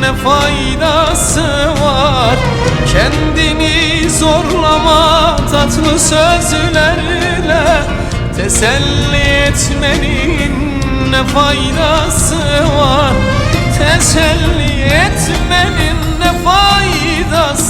ne faydası var? Kendini zorlama tatlı sözlerle Teselli etmenin ne faydası var? Teselli etmenin ne faydası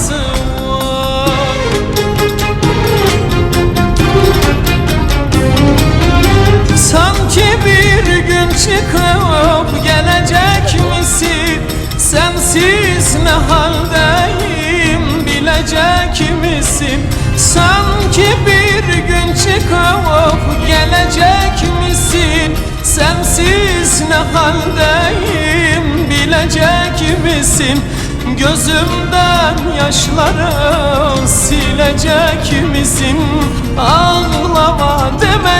haldeyim bilecek misin? Sanki bir gün çıkıp gelecek misin? Sensiz ne haldeyim bilecek misin? Gözümden yaşları silecek misin? Ağlama demeni